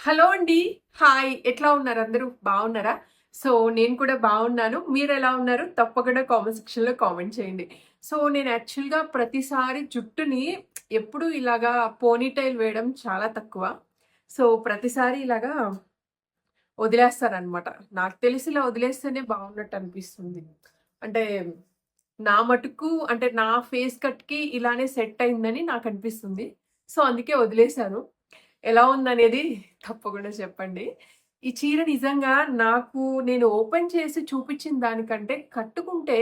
Hello అండి. Hi. ఎట్లా ఉన్నారు అందరూ? బాగున్నారా సో నేను కూడా బాగున్నాను మీరు ఎలా ఉన్నారు? తప్పకుండా కామెంట్ సెక్షన్లో కామెంట్ చేయండి. సో నేను యాక్చువల్గా ప్రతిసారి జుట్టుని ఎప్పుడు ఇలాగా పోనీటైల్ వేయడం చాలా తక్కువ. సో ప్రతిసారి ఇలాగా వదిలేస్తారనమాట నాకు తెలిసి ఇలా వదిలేస్తేనే బాగున్నట్టు అనిపిస్తుంది. అంటే నా మటుకు అంటే నా ఫేస్ కట్కి ఇలానే సెట్ అయిందని నాకు అనిపిస్తుంది. సో అందుకే వదిలేశాను. ఎలా ఉందనేది తప్పకుండా చెప్పండి. ఈ చీర నిజంగా నాకు నేను ఓపెన్ చేసి చూపించిన దానికంటే కట్టుకుంటే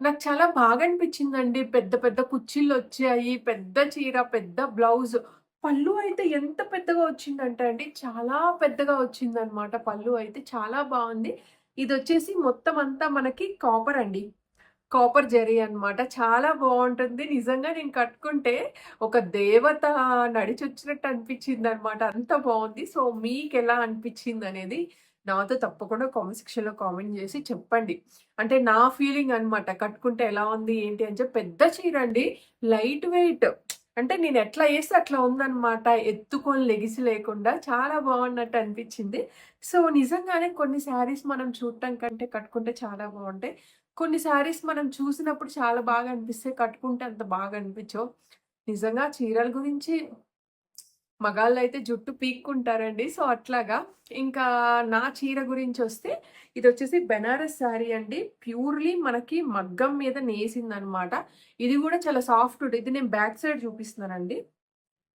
నాకు చాలా బాగా అనిపించిందండి పెద్ద పెద్ద కుర్చీలు వచ్చాయి పెద్ద చీర పెద్ద బ్లౌజ్. పళ్ళు అయితే ఎంత పెద్దగా వచ్చిందంటే అండి చాలా పెద్దగా వచ్చిందనమాట పళ్ళు అయితే. చాలా బాగుంది. ఇది వచ్చేసి మొత్తం అంతా మనకి కాపర్ అండి. కాపర్ జరీ అనమాట చాలా బాగుంటుంది నిజంగా నేను కట్టుకుంటే ఒక దేవత నడిచొచ్చినట్టు అనిపించింది అనమాట అంత బాగుంది సో మీకు ఎలా అనిపించింది అనేది నాతో తప్పకుండా కామెంట్ సెక్షన్లో కామెంట్ చేసి చెప్పండి. అంటే నా ఫీలింగ్ అనమాట కట్టుకుంటే ఎలా ఉంది ఏంటి అని చెప్పి పెద్ద చీర అండి. Light weight. అంటే నేను ఎట్లా వేస్తే అట్లా ఉందన్నమాట. ఎత్తుకొని లెగిసి లేకుండా చాలా బాగున్నట్టు అనిపించింది. సో నిజంగానే కొన్ని శారీస్ మనం చూడటం కంటే కట్టుకుంటే చాలా బాగుంటాయి కొన్ని శారీస్ మనం చూసినప్పుడు చాలా బాగా అనిపిస్తాయి కట్టుకుంటే అంత బాగా అనిపించవు. నిజంగా చీరల గురించి మగాళ్ళు అయితే జుట్టు పీక్కుంటారండి. సో అట్లాగా ఇంకా నా చీర గురించి వస్తే ఇది వచ్చేసి బెనారస్ శారీ అండి. ప్యూర్లీ మనకి మగ్గం మీద నేసిందనమాట. ఇది కూడా చాలా సాఫ్ట్ ఉంటుంది. ఇది నేను బ్యాక్ సైడ్ చూపిస్తున్నానండి.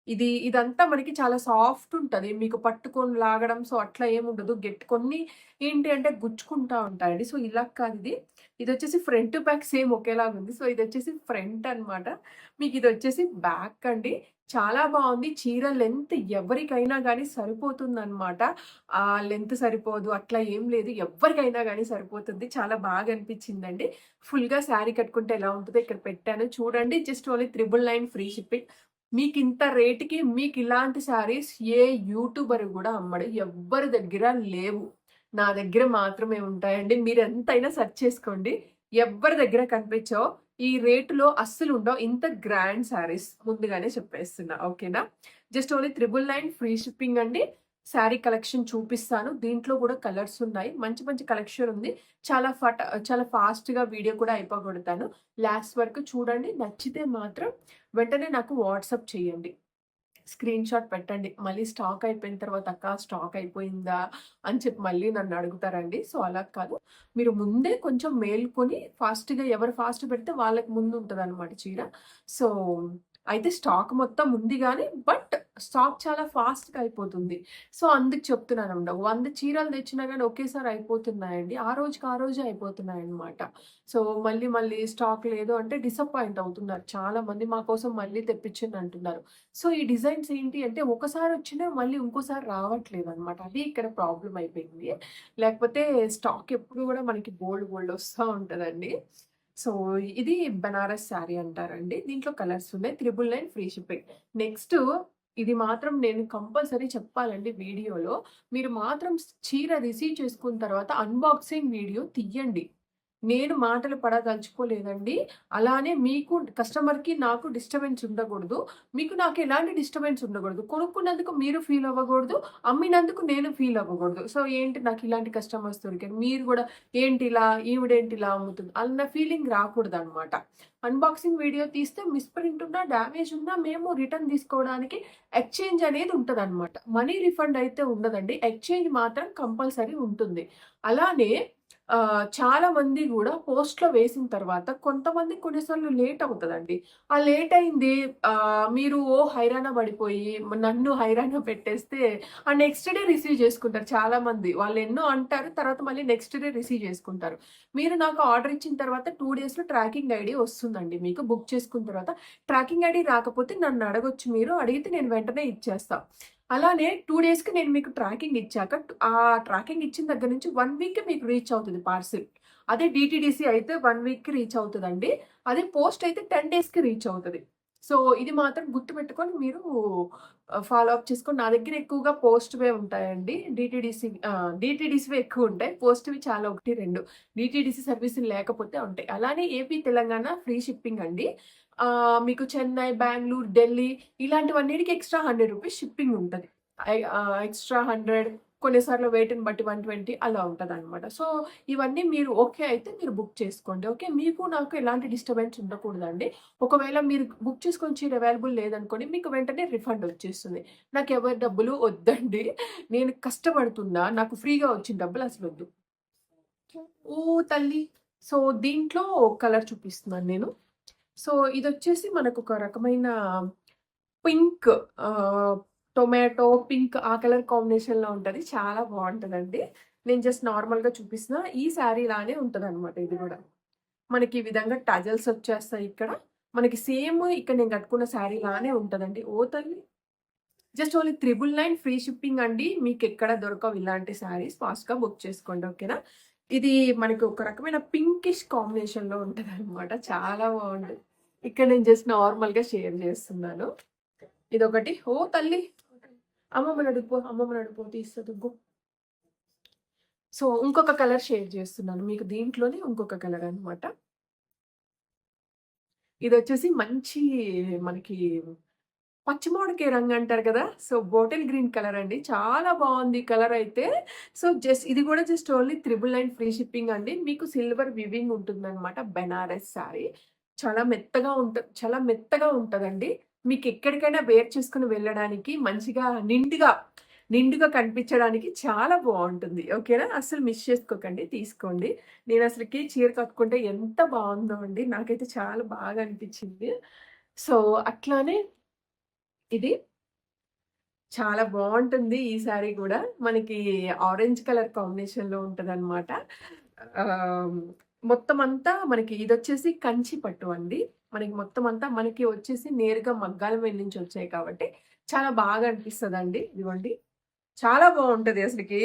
ఇది ఇదంతా మనకి చాలా సాఫ్ట్ ఉంటుంది. మీకు పట్టుకొని లాగడం సో, అట్లా ఏముండదు. గెట్ కొన్ని ఏంటి అంటే గుచ్చుకుంటా ఉంటాయండి. సో, ఇలా కాదు ఇది. ఇది వచ్చేసి ఫ్రంట్, బ్యాక్ సేమ్ ఒకేలాగా ఉంది సో, ఇది వచ్చేసి ఫ్రంట్ అనమాట. వచ్చేసి బ్యాక్ అండి. చాలా బాగుంది చీర లెంత్ ఎవరికైనా కానీ సరిపోతుంది అనమాట ఆ లెంత్ సరిపోదు అట్లా ఏం లేదు. ఎవరికైనా కానీ సరిపోతుంది. చాలా బాగా అనిపించిందండి ఫుల్‌గా శారీ కట్టుకుంటే ఎలా ఉంటుందో ఇక్కడ పెట్టాను. చూడండి జస్ట్ ఓన్లీ 999 ఫ్రీ షిప్పింగ్. మీకింత రేట్‌కి మీకిలాంటి శారీస్ ఏ యూట్యూబర్ కూడా అమ్మడు. ఎవ్వరి దగ్గర లేవు. నా దగ్గర మాత్రమే ఉంటాయండి. మీరెంతైనా సెర్చ్ చేసుకోండి. ఎవరి దగ్గర కనిపించవు. ఈ రేటులో అస్సలు ఉండవు ఇంత గ్రాండ్ శారీస్ ముందుగానే చెప్పేస్తున్నా. ఓకేనా? జస్ట్ ఓన్లీ 999 ఫ్రీ షిప్పింగ్ అండి. శారీ కలెక్షన్ చూపిస్తాను. దీంట్లో కూడా కలర్స్ ఉన్నాయి. మంచి మంచి కలెక్షన్ ఉంది. చాలా ఫట చాలా ఫాస్ట్‌గా వీడియో కూడా అయిపోగొడతాను. లాస్ట్ వరకు చూడండి. నచ్చితే మాత్రం వెంటనే నాకు వాట్సప్ చేయండి. స్క్రీన్‌షాట్ పెట్టండి. మళ్ళీ స్టాక్ అయిపోయిన తర్వాత అక్క స్టాక్ అయిపోయిందా? అని చెప్పి మళ్ళీ నన్ను అడుగుతారండి. సో, అలా కాదు. మీరు ముందే కొంచెం మేల్కొని ఫాస్ట్‌గా ఎవరు ఫాస్ట్ పెడితే వాళ్ళకి ముందు ఉంటుంది అనమాట చీర. సో, అయితే స్టాక్ మొత్తం ఉంది కానీ బట్ స్టాక్ చాలా ఫాస్ట్‌గా అయిపోతుంది. సో, అందుకు చెప్తున్నాననమాట. 100 చీరలు తెచ్చినా కానీ ఒకేసారి అయిపోతున్నాయండి. ఆ రోజుకి ఆ రోజే అయిపోతున్నాయన్నమాట. సో, మళ్ళీ మళ్ళీ స్టాక్ లేదు అంటే డిసప్పాయింట్ అవుతున్నారు చాలా మంది. మా కోసం మళ్ళీ తెప్పించింది అంటున్నారు. సో, ఈ డిజైన్స్ ఏంటి అంటే ఒకసారి వచ్చినా మళ్ళీ ఇంకోసారి రావట్లేదు అనమాట అది ఇక్కడ ప్రాబ్లం అయిపోయింది. లేకపోతే స్టాక్ ఎప్పుడు కూడా మనకి బోల్డ్ బోల్డ్ వస్తూ ఉంటుందండి సో, ఇది బనారస్ శారీ అంటారండి. దీంట్లో కలర్స్ ఉన్నాయి. 999 ఫ్రీ షిప్పింగ్. నెక్స్ట్ ఇది మాత్రం నేను కంపల్సరీ చెప్పాలండి వీడియోలో. మీరు మాత్రం చీర రిసీవ్ చేసుకున్న తర్వాత అన్బాక్సింగ్ వీడియో తీయండి. నేను మాటలు పడదలుచుకోలేదండి. అలానే మీకు కస్టమర్‌కి నాకు డిస్టర్బెన్స్ ఉండకూడదు. మీకు నాకు ఎలాంటి డిస్టర్బెన్స్ ఉండకూడదు. కొనుక్కున్నందుకు మీరు ఫీల్ అవ్వకూడదు. అమ్మినందుకు నేను ఫీల్ అవ్వకూడదు. సో, ఏంటి నాకు ఇలాంటి కస్టమర్స్ దొరికారు. మీరు కూడా ఏంటి ఇలా ఈవిడేంటి ఇలా అమ్ముతుంది అన్న ఫీలింగ్ రాకూడదనమాట. అన్బాక్సింగ్ వీడియో తీస్తే మిస్‌ప్రింట్ ఉన్నా, డ్యామేజ్ ఉన్నా మేము రిటర్న్ తీసుకోవడానికి ఎక్స్‌చేంజ్ అనేది ఉంటదనమాట. మనీ రిఫండ్ అయితే ఉండదండి. ఎక్స్‌చేంజ్ మాత్రం కంపల్సరీ ఉంటుంది. అలానే చాలామంది చాలా మంది పోస్ట్‌లో వేసిన తర్వాత కొంతమంది కొన్నిసార్లు లేట్ అవుతుందండి ఆ లేట్ అయింది మీరు ఓ హైరాణ పడిపోయి నన్ను హైరాణ పెట్టేస్తే ఆ నెక్స్ట్ డే రిసీవ్ చేసుకుంటారు చాలామంది. వాళ్ళు ఎన్నో అంటారు. తర్వాత మళ్ళీ నెక్స్ట్ డే రిసీవ్ చేసుకుంటారు. మీరు నాకు ఆర్డర్ ఇచ్చిన తర్వాత టూ డేస్‌లో ట్రాకింగ్ ఐడి వస్తుందండి మీకు. బుక్ చేసుకున్న తర్వాత ట్రాకింగ్ ఐడి రాకపోతే నన్ను అడగొచ్చు మీరు. అడిగితే నేను వెంటనే ఇచ్చేస్తాను అలానే టూ డేస్‌కి నేను మీకు ట్రాకింగ్ ఇచ్చాక ఆ ట్రాకింగ్ ఇచ్చిన దగ్గర నుంచి వన్ వీక్‌కి మీకు రీచ్ అవుతుంది పార్సిల్. అదే డీటీడీసీ అయితే వన్ వీక్‌కి రీచ్ అవుతుందండి అదే పోస్ట్ అయితే 10 డేస్‌కి రీచ్ అవుతుంది సో, ఇది మాత్రం గుర్తుపెట్టుకొని మీరు ఫాలో అప్ చేసుకోండి. నా దగ్గర ఎక్కువగా పోస్ట్‌వే ఉంటాయండి. డిటీడీసీ డిటీడీసీవే ఎక్కువ ఉంటాయి పోస్ట్‌వి చాలా ఒకటి రెండు డిటీడీసీ సర్వీసులు లేకపోతే ఉంటాయి. అలానే ఏపీ, తెలంగాణ ఫ్రీ షిప్పింగ్ అండి. మీకు చెన్నై, బెంగళూరు ఢిల్లీ ఇలాంటివన్నిటికి ఎక్స్‌ట్రా హండ్రెడ్ రూపీస్ షిప్పింగ్ ఉంటుంది ఎక్స్ట్రా హండ్రెడ్ కొన్నిసార్లు వెయిట్ని బట్టి వన్ ట్వంటీ అలా ఉంటుంది అనమాట సో ఇవన్నీ మీరు ఓకే అయితే మీరు బుక్ చేసుకోండి. ఓకే మీకు నాకు ఎలాంటి డిస్టర్బెన్స్ ఉండకూడదండి. ఒకవేళ మీరు బుక్ చేసుకొని చీర అవైలబుల్ లేదనుకోండి మీకు వెంటనే రిఫండ్ వచ్చేస్తుంది. నాకు ఎవరి డబ్బులు వద్దండి. నేను కష్టపడుతున్నా నాకు ఫ్రీగా వచ్చిన డబ్బులు అసలు వద్దు. ఓ తల్లి! సో దీంట్లో కలర్ చూపిస్తున్నాను నేను. సో ఇది వచ్చేసి మనకు ఒక రకమైన పింక్ టొమాటో పింక్ ఆ కలర్ కాంబినేషన్లో ఉంటుంది. చాలా బాగుంటుందండి. నేను జస్ట్ నార్మల్గా చూపిస్తున్న ఈ శారీ లానే ఉంటుంది అనమాట ఇది కూడా. మనకి ఈ విధంగా టజల్స్ వచ్చేస్తాయి ఇక్కడ. మనకి సేమ్ ఇక్కడ నేను కట్టుకున్న శారీ లానే ఉంటుందండి. ఓ తల్లి. Just only triple nine free shipping అండి. మీకు ఎక్కడ దొరకవు ఇలాంటి శారీస్. ఫాస్ట్గా బుక్ చేసుకోండి ఓకేనా? ఇది మనకి ఒక రకమైన పింకిష్ కాంబినేషన్లో ఉంటుంది అనమాట చాలా బాగుంటుంది ఇక్కడ నేను జస్ట్ నార్మల్గా షేర్ చేస్తున్నాను. ఇదొకటి. ఓ తల్లి. అమ్మమ్మని అడుగుపో అమ్మమ్మని అడుగుపో తీస్తుంది గో సో ఇంకొక కలర్ షేర్ చేస్తున్నాను. మీకు దీంట్లోనే ఇంకొక కలర్ అనమాట ఇది వచ్చేసి మంచి మనకి పచ్చిమామిడికాయ రంగు అంటారు కదా? సో బాటిల్ గ్రీన్ కలర్ అండి. చాలా బాగుంది కలర్ అయితే. సో జస్ట్ ఇది కూడా just only triple nine free shipping అండి. మీకు సిల్వర్ వివింగ్ ఉంటుందన్నమాట. బెనారస్ సారీ చాలా మెత్తగా ఉంటుంది చాలా మెత్తగా ఉంటుందండి. మీకు ఎక్కడికైనా వేర్ చేసుకుని వెళ్ళడానికి మంచిగా నిండుగా నిండుగా కనిపించడానికి చాలా బాగుంటుంది. ఓకేనా? అసలు మిస్ చేసుకోకండి. తీసుకోండి. నేను అసలుకి చీర కట్టుకుంటే ఎంత బాగుందో అండి. నాకైతే చాలా బాగా అనిపించింది. సో అట్లానే ఇది చాలా బాగుంటుంది ఈ సారీ కూడా. మనకి ఆరెంజ్ కలర్ కాంబినేషన్లో ఉంటుంది అనమాట మొత్తం అంతా మనకి ఇది వచ్చేసి కంచి పట్టు అండి. మనకి మొత్తం అంతా మనకి వచ్చేసి నేరుగా మగ్గాల మీద నుంచి వచ్చాయి కాబట్టి చాలా బాగా అనిపిస్తుంది అండి ఇదిగోండి. చాలా బాగుంటుంది అసలుకి.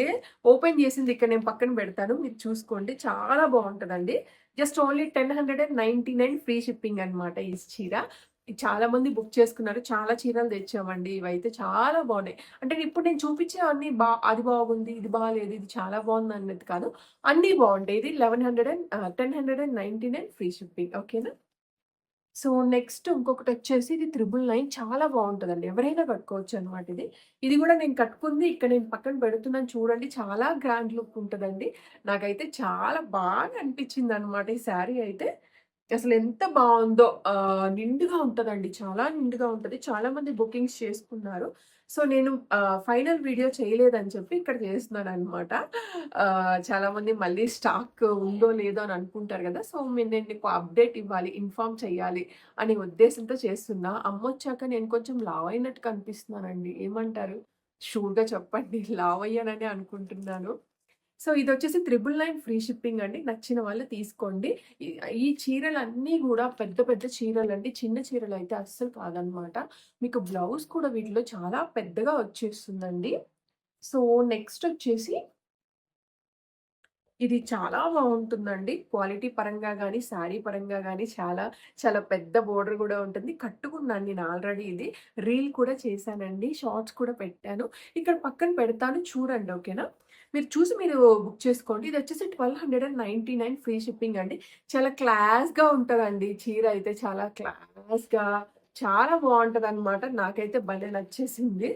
ఓపెన్ చేసింది ఇక్కడ నేను పక్కన పెడతాను మీరు చూసుకోండి. చాలా బాగుంటుందండి. Just only ten hundred and ninety nine free shipping అనమాట ఈ చీర. చాలా మంది బుక్ చేసుకున్నారు చాలా చీరలు తెచ్చామండి. ఇవైతే చాలా బాగున్నాయి. అంటే ఇప్పుడు నేను చూపించే అన్ని బా అది బాగుంది ఇది బాగాలేదు ఇది చాలా బాగుంది అన్నది కాదు. అన్నీ బాగుంటాయి. ఇది eleven hundred and ten hundred and ninety nine free shipping. ఓకేనా? సో నెక్స్ట్ ఇంకొకటి వచ్చేసి ఇది త్రిబుల్ నైన్ చాలా బాగుంటుందండి. ఎవరైనా కట్టుకోవచ్చు అనమాట ఇది. ఇది కూడా నేను కట్టుకుంది ఇక్కడ నేను పక్కన పెడుతున్నాను చూడండి. చాలా గ్రాండ్ లుక్ ఉంటుందండి. నాకైతే చాలా బాగా అనిపించింది అనమాట ఈ శారీ అయితే. అసలు ఎంత బాగుందో నిండుగా ఉంటుందండి. చాలా నిండుగా ఉంటుంది. చాలా మంది బుకింగ్స్ చేసుకున్నారు. సో నేను ఫైనల్ వీడియో చేయలేదని చెప్పి ఇక్కడ చేస్తున్నాను అనమాట చాలామంది మళ్ళీ స్టాక్ ఉందో లేదో అని అనుకుంటారు కదా సో నేను నీకు అప్డేట్ ఇవ్వాలి ఇన్ఫామ్ చేయాలి అనే ఉద్దేశంతో చేస్తున్నా. అమ్మ వచ్చాక నేను కొంచెం లావ్ అయినట్టు కనిపిస్తున్నానండి. ఏమంటారు? షూర్గా చెప్పండి లావ్ అయ్యానని అనుకుంటున్నాను. సో ఇది వచ్చేసి త్రిబుల్ నైన్ ఫ్రీ షిప్పింగ్ అండి. నచ్చిన వాళ్ళు తీసుకోండి. ఈ చీరలు అన్నీ కూడా పెద్ద పెద్ద చీరలు అండి చిన్న చీరలు అయితే అస్సలు కాదనమాట. మీకు బ్లౌజ్ కూడా వీటిలో చాలా పెద్దగా వచ్చేస్తుందండి. సో నెక్స్ట్ వచ్చేసి ఇది చాలా బాగుంటుందండి. క్వాలిటీ పరంగా కానీ శారీ పరంగా కానీ చాలా చాలా పెద్ద బోర్డర్ కూడా ఉంటుంది. కట్టుకున్నాను నేను ఆల్రెడీ ఇది. రీల్ కూడా చేశానండి. షార్ట్స్ కూడా పెట్టాను. ఇక్కడ పక్కన పెడతాను చూడండి ఓకేనా? మీరు చూసి మీరు బుక్ చేసుకోండి. ఇది వచ్చేసి twelve hundred and ninety nine free shipping అండి. చాలా క్లాస్గా ఉంటుందండి. చీర అయితే చాలా క్లాస్గా చాలా బాగుంటుంది అనమాట నాకైతే భలే నచ్చేసింది.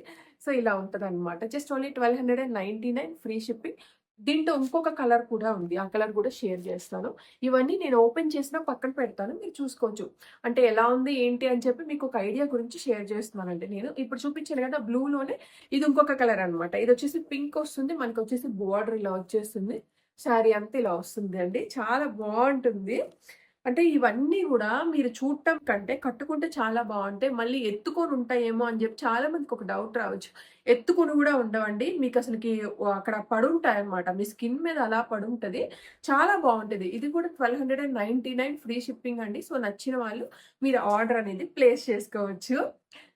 సో ఇలా ఉంటుంది అనమాట just only twelve hundred and ninety nine free shipping. దీంట్లో ఇంకొక కలర్ కూడా ఉంది. ఆ కలర్ కూడా షేర్ చేస్తాను. ఇవన్నీ నేను ఓపెన్ చేసిన పక్కన పెడతాను. మీరు చూసుకోవచ్చు. అంటే ఎలా ఉంది ఏంటి అని చెప్పి మీకు ఒక ఐడియా గురించి షేర్ చేస్తున్నానండి నేను. ఇప్పుడు చూపించాను కదా బ్లూలోనే ఇది ఇంకొక కలర్ అనమాట ఇది వచ్చేసి పింక్ వస్తుంది. మనకి వచ్చేసి బోర్డర్ ఇలా వచ్చేస్తుంది. శారీ అంతా ఇలా వస్తుంది అండి చాలా బాగుంటుంది. అంటే ఇవన్నీ కూడా మీరు చూడటం కంటే కట్టుకుంటే చాలా బాగుంటాయి. మళ్ళీ ఎత్తుకొని ఉంటాయేమో అని చెప్పి చాలా మందికి ఒక డౌట్ రావచ్చు. ఎత్తుకొని కూడా ఉండవండి. మీకు అసలుకి అక్కడ పడుంటాయి అనమాట మీ స్కిన్ మీద అలా పడుంటుంది. చాలా బాగుంటుంది. ఇది కూడా twelve hundred and ninety nine free shipping అండి. సో నచ్చిన వాళ్ళు మీరు ఆర్డర్ అనేది ప్లేస్ చేసుకోవచ్చు.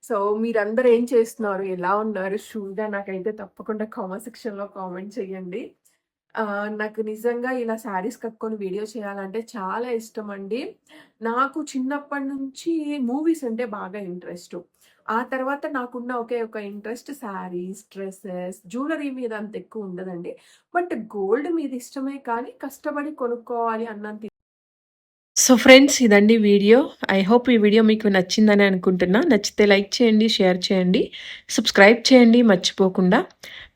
సో మీరందరూ ఏం చేస్తున్నారు? ఎలా ఉన్నారు? షూగా నాకైతే తప్పకుండా కామెంట్ సెక్షన్లో కామెంట్ చేయండి. నాకు నిజంగా ఇలా శారీస్ కట్టుకొని వీడియో చేయాలంటే చాలా ఇష్టం అండి. నాకు చిన్నప్పటి నుంచి మూవీస్ అంటే బాగా ఇంట్రెస్ట్. ఆ తర్వాత నాకున్న ఒకే ఒక ఇంట్రెస్ట్ శారీస్, డ్రెస్సెస్ జ్యువెలరీ మీద అంత ఎక్కువ ఉండదండి. బట్ గోల్డ్ మీద ఇష్టమే కానీ కష్టపడి కొనుక్కోవాలి అన్నంత సో ఫ్రెండ్స్ ఇదండి వీడియో. ఐ హోప్ ఈ వీడియో మీకు నచ్చిందని అనుకుంటున్నా. నచ్చితే లైక్ చేయండి షేర్ చేయండి సబ్స్క్రైబ్ చేయండి మర్చిపోకుండా.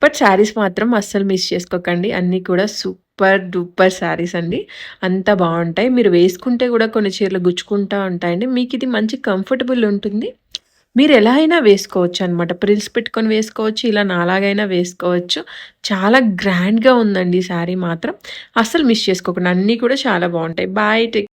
బట్ శారీస్ మాత్రం అస్సలు మిస్ చేసుకోకండి. అన్నీ కూడా సూపర్ డూపర్ శారీస్ అండి. అంత బాగుంటాయి. మీరు వేసుకుంటే కూడా కొన్ని చీరలు గుచ్చుకుంటూ ఉంటాయండి. మీకు ఇది మంచి కంఫర్టబుల్ ఉంటుంది. మీరు ఎలా అయినా వేసుకోవచ్చు అనమాట ప్రిల్స్ పెట్టుకొని వేసుకోవచ్చు ఇలా నాలాగైనా వేసుకోవచ్చు. చాలా గ్రాండ్గా ఉందండి ఈ శారీ మాత్రం. అస్సలు మిస్ చేసుకోకుండా. అన్నీ కూడా చాలా బాగుంటాయి. Bye take